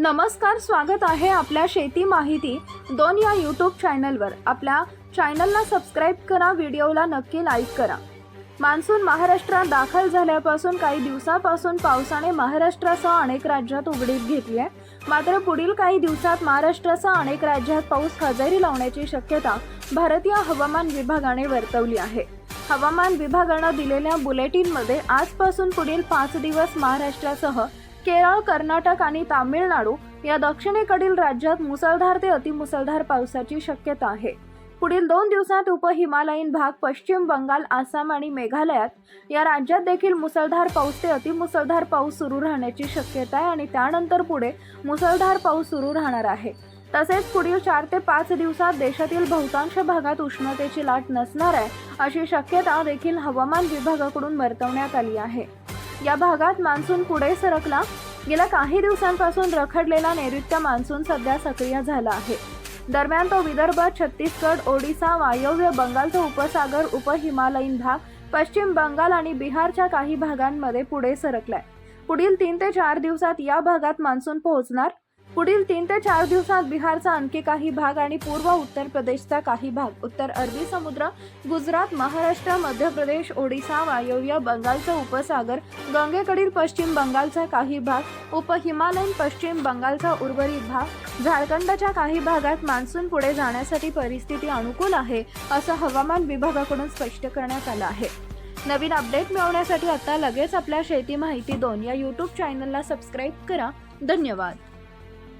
नमस्कार स्वागत आहे आपल्या शेती माहिती. दोन या यूट्यूब चॅनलवर आपल्या चॅनलला सबस्क्राईब करा व्हिडिओला नक्की लाईक करा. मान्सून महाराष्ट्रात दाखल झाल्यापासून काही दिवसापासून पावसाने महाराष्ट्रासह अनेक राज्यात उघडीप घेतली आहे. मात्र पुढील काही दिवसात महाराष्ट्रासह अनेक राज्यात पाऊस हजेरी लावण्याची शक्यता भारतीय हवामान विभागाने वर्तवली आहे. हवामान विभागानं दिलेल्या बुलेटिनमध्ये आजपासून पुढील पाच दिवस महाराष्ट्रासह केरळ कर्नाटक आणि तामिळनाडू या दक्षिणेकडील राज्यात मुसळधार ते अतिमुसळधार पावसाची शक्यता आहे. पुढील दोन दिवसात उपहिमालयीन भाग पश्चिम बंगाल आसाम आणि मेघालयात या राज्यात देखील मुसळधार पाऊस ते अतिमुसळधार पाऊस सुरू राहण्याची शक्यता आहे आणि त्यानंतर पुढे मुसळधार पाऊस सुरू राहणार आहे. तसेच पुढील चार ते पाच दिवसात देशातील बहुतांश भागात उष्णतेची लाट नसणार आहे अशी शक्यता देखील हवामान विभागाकडून वर्तवण्यात आली आहे. या भागात मान्सून पुढे सरकला. गेल्या काही दिवसांपासून रखडलेला नैऋत्य मान्सून सध्या सक्रिय झाला आहे. दरम्यान तो विदर्भ छत्तीसगड ओडिसा वायव्य बंगालचा उपसागर उपहिमालयीन भाग पश्चिम बंगाल आणि बिहारच्या काही भागांमध्ये पुढे सरकलाय. पुढील तीन ते चार दिवसात या भागात मान्सून पोहोचणार? पुढील तीन ते चार दिवसात बिहारचा आणखी काही भाग आणि पूर्व उत्तर प्रदेशचा काही भाग. उत्तर अरबी समुद्र गुजरात महाराष्ट्र मध्य प्रदेश ओडिसा वायव्य बंगालचा उपसागर गंगेकडील पश्चिम बंगालचा काही भाग उपहिमालयीन पश्चिम बंगालचा उर्वरित भाग. झारखंडच्या काही भागात मान्सून पुढे जाण्यासाठी परिस्थिती अनुकूल आहे असं हवामान विभागाकडून स्पष्ट करण्यात आलं आहे. नवीन अपडेट मिळवण्यासाठी आता लगेच आपल्या शेती माहिती दोन या यूट्यूब चॅनलला सबस्क्राईब करा. धन्यवाद.